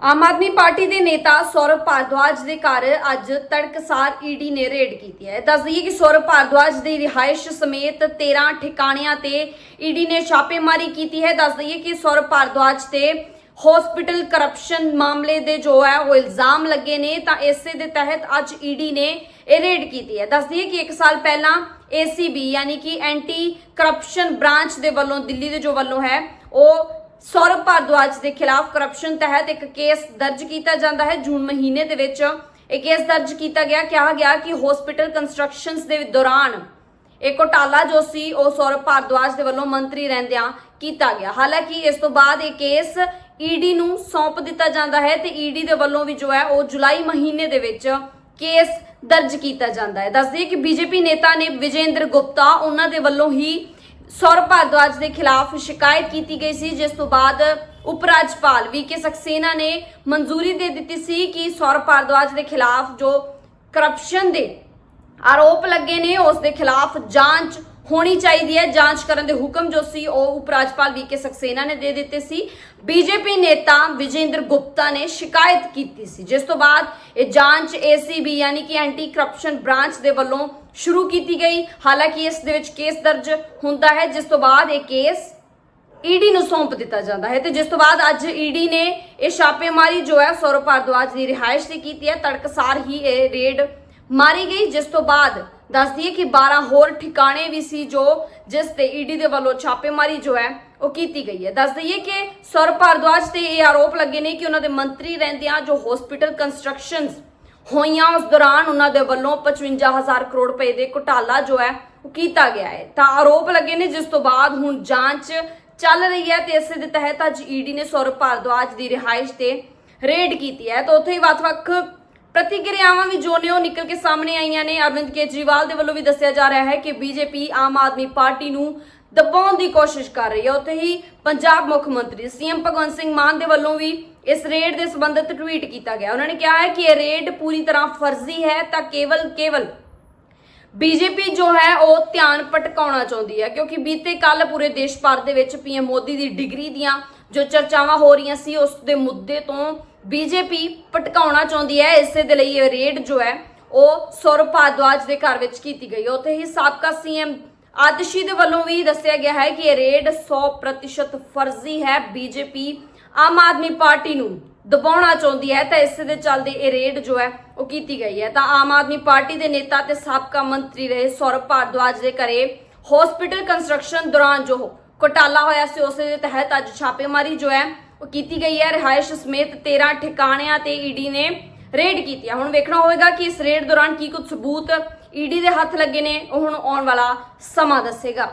Aam Aadmi party ਦੇ ਨੇਤਾ ਸੌਰਵ ਭਾਰਦਵਾਜ ਦੇ ਘਰ ਅੱਜ ਤੜਕਸਾਰ ਈਡੀ ਨੇ ਰੇਡ ਕੀਤੀ ਹੈ। ਦੱਸ ਦਈਏ ਕਿ ਸੌਰਵ ਭਾਰਦਵਾਜ ਦੀ ਰਿਹਾਇਸ਼ ਸਮੇਤ 13 ਠਿਕਾਣਿਆਂ ਤੇ ਈਡੀ ਨੇ ਛਾਪੇਮਾਰੀ ਕੀਤੀ ਹੈ। ਦੱਸ ਦਈਏ ਕਿ ਸੌਰਵ ਭਾਰਦਵਾਜ ਤੇ ਹਸਪੀਟਲ ਕਰਪਸ਼ਨ ਮਾਮਲੇ ਦੇ ਜੋ ਹੈ ਉਹ ਇਲਜ਼ਾਮ ਲੱਗੇ ਨੇ, ਤਾਂ ਇਸੇ ਦੇ ਤਹਿਤ ਅੱਜ ਈਡੀ ਨੇ ਇਹ ਰੇਡ ਕੀਤੀ ਹੈ। ਦੱਸ ਦਈਏ ਕਿ 1 ਸਾਲ ਪਹਿਲਾਂ ACB ਯਾਨੀ ਕਿ ਐਂਟੀ ਕਰਪਸ਼ਨ ਬ੍ਰਾਂਚ ਦੇ ਵੱਲੋਂ, ਦਿੱਲੀ ਦੇ ਜੋ ਵੱਲੋਂ ਹੈ, ਉਹ ਸੌਰਵ ਭਾਰਦਵਾਜ ਦੇ ਖਿਲਾਫ ਕਰਪਸ਼ਨ ਤਹਿਤ ਇੱਕ ਕੇਸ ਦਰਜ ਕੀਤਾ ਜਾਂਦਾ ਹੈ ਜੂਨ ਮਹੀਨੇ ਦੇ ਵਿੱਚ। ਇਹ ਕੇਸ ਦਰਜ ਕੀਤਾ ਗਿਆ, ਕਿਹਾ ਗਿਆ ਕਿ ਹਸਪੀਟਲ ਕੰਸਟਰਕਸ਼ਨਸ ਦੇ ਦੌਰਾਨ ਇਹ ਘੋਟਾਲਾ ਜੋ ਸੀ, ਉਹ ਸੌਰਵ ਭਾਰਦਵਾਜ ਦੇ ਵੱਲੋਂ ਮੰਤਰੀ ਰਹਿੰਦਿਆਂ ਕੀਤਾ ਗਿਆ। ਹਾਲਾਂਕਿ ਇਸ ਤੋਂ ਬਾਅਦ ਇਹ ਕੇਸ ਈਡੀ ਨੂੰ ਸੌਂਪ ਦਿੱਤਾ ਜਾਂਦਾ ਹੈ ਤੇ ਈਡੀ ਦੇ ਵੱਲੋਂ ਵੀ ਜੋ ਹੈ, ਉਹ ਜੁਲਾਈ ਮਹੀਨੇ ਦੇ ਵਿੱਚ ਕੇਸ ਦਰਜ ਕੀਤਾ ਜਾਂਦਾ ਹੈ। ਦੱਸਦੇ ਕਿ ਬੀਜੇਪੀ ਨੇਤਾ ਨੇ ਵਿਜੇਂਦਰ ਗੁਪਤਾ, ਉਹਨਾਂ ਦੇ ਵੱਲੋਂ ਹੀ ਸੌਰਵ ਭਾਰਦਵਾਜ ਦੇ ਖਿਲਾਫ ਸ਼ਿਕਾਇਤ ਕੀਤੀ ਗਈ ਸੀ, ਜਿਸ ਤੋਂ ਬਾਅਦ ਉਪ ਰਾਜਪਾਲ ਵੀ ਕੇ ਸਕਸੇਨਾ ਨੇ ਮਨਜ਼ੂਰੀ ਦੇ ਦਿੱਤੀ ਸੀ ਕਿ ਸੌਰਵ ਭਾਰਦਵਾਜ ਦੇ ਖਿਲਾਫ ਜੋ ਕਰਪਸ਼ਨ ਦੇ ਆਰੋਪ ਲੱਗੇ ਨੇ, ਉਸ ਦੇ ਖਿਲਾਫ ਜਾਂਚ ਹੋਣੀ ਚਾਹੀਦੀ ਹੈ। ਜਾਂਚ ਕਰਨ ਦੇ ਹੁਕਮ ਜੋ ਸੀ, ਉਹ ਉਪ ਰਾਜਪਾਲ ਵੀ ਕੇ ਸਕਸੇਨਾ ਨੇ ਦੇ ਦਿੱਤੇ ਸੀ। ਬੀਜੇਪੀ ਨੇਤਾ ਵਿਜੇਂਦਰ ਗੁਪਤਾ ਨੇ ਸ਼ਿਕਾਇਤ ਕੀਤੀ ਸੀ। ਜਿਸ ਤੋਂ ਬਾਅਦ ਇਹ ਜਾਂਚ ਏਸੀਬੀ ਯਾਨੀ ਕਿ ਐਂਟੀ ਕਰਪਸ਼ਨ ਬ੍ਰਾਂਚ ਦੇ ਵੱਲੋਂ ਸ਼ੁਰੂ ਕੀਤੀ ਗਈ। ਹਾਲਾਂਕਿ ਇਸ ਦੇ ਵਿੱਚ ਕੇਸ ਦਰਜ ਹੁੰਦਾ ਹੈ, ਜਿਸ ਤੋਂ ਬਾਅਦ ਇਹ ਕੇਸ ਈਡੀ ਨੂੰ ਸੌਂਪ ਦਿੱਤਾ ਜਾਂਦਾ ਹੈ। ਤੇ ਜਿਸ ਤੋਂ ਬਾਅਦ ਅੱਜ ਈਡੀ ਨੇ ਇਹ ਛਾਪੇਮਾਰੀ ਜੋ ਹੈ, ਸੌਰਵ ਭਾਰਦਵਾਜ ਦੀ ਰਿਹਾਇਸ਼ ਤੇ ਕੀਤੀ ਹੈ। ਤੜਕਸਾਰ ਹੀ ਇਹ ਰੇਡ ਮਾਰੀ ਗਈ, ਜਿਸ ਤੋਂ ਬਾਅਦ ਦੱਸ ਦਈਏ ਕਿ 12 ਹੋਰ ਠਿਕਾਣੇ ਵੀ ਸੀ ਜੋ ਜਿਸ ਤੇ ਈਡੀ ਦੇ ਵੱਲੋਂ ਛਾਪੇਮਾਰੀ ਜੋ ਹੈ, ਉਹ ਕੀਤੀ ਗਈ ਹੈ। ਦੱਸ ਦਈਏ ਕਿ ਸੌਰਵ ਭਾਰਦਵਾਜ ਤੇ ਇਹ ਆਰੋਪ ਲੱਗੇ ਨੇ ਕਿ ਉਹਨਾਂ ਦੇ ਮੰਤਰੀ ਰਹਿੰਦਿਆਂ ਜੋ ਹਸਪੀਟਲ ਕੰਸਟਰਕਸ਼ਨਸ ਹੋਈਆਂ, ਉਸ ਦੌਰਾਨ ਉਹਨਾਂ ਦੇ ਵੱਲੋਂ 55000 ਕਰੋੜ ਰੁਪਏ ਦੇ ਘੁਟਾਲਾ ਜੋ ਹੈ, ਉਹ ਕੀਤਾ ਗਿਆ ਹੈ। ਤਾਂ ਆਰੋਪ ਲੱਗੇ ਨੇ, ਜਿਸ ਤੋਂ ਬਾਅਦ ਹੁਣ ਜਾਂਚ ਚੱਲ ਰਹੀ ਹੈ ਤੇ ਇਸੇ ਦੇ ਤਹਿਤ ਅੱਜ ਈਡੀ ਨੇ ਸੌਰਵ ਭਾਰਦਵਾਜ ਦੀ ਰਿਹਾਇਸ਼ ਤੇ ਰੇਡ ਕੀਤੀ ਹੈ। ਤਾਂ ਉੱਥੇ ਹੀ ਵੱਖ-ਵੱਖ ਪ੍ਰਤੀਕਿਰਿਆਵਾਂ ਵੀ ਜੋ ਨੇ ਉਹ ਨਿਕਲ ਕੇ ਸਾਹਮਣੇ ਆਈਆਂ ਨੇ। ਅਰਵਿੰਦ ਕੇਜਰੀਵਾਲ ਦੇ ਵੱਲੋਂ ਵੀ ਦੱਸਿਆ ਜਾ ਰਿਹਾ ਹੈ ਕਿ ਬੀਜੇਪੀ ਆਮ ਆਦਮੀ ਪਾਰਟੀ ਨੂੰ ਦਬਾਉਣ ਦੀ ਕੋਸ਼ਿਸ਼ ਕਰ ਰਹੀ ਹੈ। ਉੱਥੇ ਹੀ ਪੰਜਾਬ ਮੁੱਖ ਮੰਤਰੀ ਸੀਐਮ ਭਗਵੰਤ ਸਿੰਘ ਮਾਨ ਦੇ ਵੱਲੋਂ ਵੀ ਇਸ ਰੇਡ ਦੇ ਸੰਬੰਧਿਤ ਟਵੀਟ ਕੀਤਾ ਗਿਆ। ਉਹਨਾਂ ਨੇ ਕਿਹਾ ਹੈ ਕਿ ਇਹ ਰੇਡ ਪੂਰੀ ਤਰ੍ਹਾਂ ਫਰਜ਼ੀ ਹੈ ਤਾਂ ਕੇਵਲ ਕੇਵਲ ਬੀਜੇਪੀ ਜੋ ਹੈ ਉਹ ਧਿਆਨ ਭਟਕਾਉਣਾ ਚਾਹੁੰਦੀ ਹੈ, ਕਿਉਂਕਿ ਬੀਤੇ ਕੱਲ ਪੂਰੇ ਦੇਸ਼ ਭਰ ਦੇ ਵਿੱਚ ਪੀਐਮ ਮੋਦੀ ਦੀ ਡਿਗਰੀ ਦੀਆਂ ਜੋ ਚਰਚਾਵਾਂ ਹੋ ਰਹੀਆਂ ਸੀ, ਉਸ ਦੇ ਮੁੱਦੇ ਤੋਂ ਬੀਜੇਪੀ ਭਟਕਾਉਣਾ ਚਾਹੁੰਦੀ ਹੈ, ਇਸੇ ਦੇ ਲਈ ਇਹ ਰੇਡ ਜੋ ਹੈ, ਉਹ ਸੌਰਵ ਭਾਰਦਵਾਜ ਦੇ ਘਰ ਵਿੱਚ ਕੀਤੀ ਗਈ ਉੱਥੇ ਹੀ ਸਾਬਕਾ ਸੀਐਮ ਆਦਿਸ਼ੀ ਦੇ ਵੱਲੋਂ ਵੀ ਦੱਸਿਆ ਗਿਆ ਹੈ ਕਿ ਇਹ ਰੇਡ 100% ਫਰਜ਼ੀ ਹੈ। ਬੀਜੇਪੀ ਆਮ ਆਦਮੀ ਪਾਰਟੀ ਨੂੰ ਦਬਾਉਣਾ ਚਾਹੁੰਦੀ ਹੈ, ਤਾਂ ਇਸੇ ਦੇ ਚੱਲਦੇ ਇਹ ਰੇਡ ਜੋ ਹੈ, ਉਹ ਕੀਤੀ ਗਈ ਹੈ। ਤਾਂ ਆਮ ਆਦਮੀ ਪਾਰਟੀ ਦੇ ਨੇਤਾ ਤੇ ਸਾਬਕਾ ਮੰਤਰੀ ਰਹੇ ਸੌਰਵ ਭਾਰਦਵਾਜ ਦੇ ਘਰੇ ਹਸਪੀਟਲ ਕੰਸਟਰਕਸ਼ਨ ਦੌਰਾਨ ਜੋ ਘੋਟਾਲਾ ਹੋਇਆ ਸੀ, ਉਸੇ ਦੇ ਤਹਿਤ ਅੱਜ ਛਾਪੇਮਾਰੀ ਜੋ ਹੈ ਉਹ ਕੀਤੀ ਗਈ ਹੈ ਰਿਹਾਇਸ਼ ਸਮੇਤ 13 ਠਿਕਾਣਿਆਂ ਤੇ ਈਡੀ ਨੇ ਰੇਡ ਕੀਤੀ ਹੈ। ਹੁਣ ਵੇਖਣਾ ਹੋਵੇਗਾ ਕਿ ਇਸ ਰੇਡ ਦੌਰਾਨ ਕੀ ਕੁਝ ਸਬੂਤ ਈਡੀ ਦੇ ਹੱਥ ਲੱਗੇ ਨੇ, ਉਹ ਹੁਣ ਆਉਣ ਵਾਲਾ ਸਮਾਂ ਦੱਸੇਗਾ।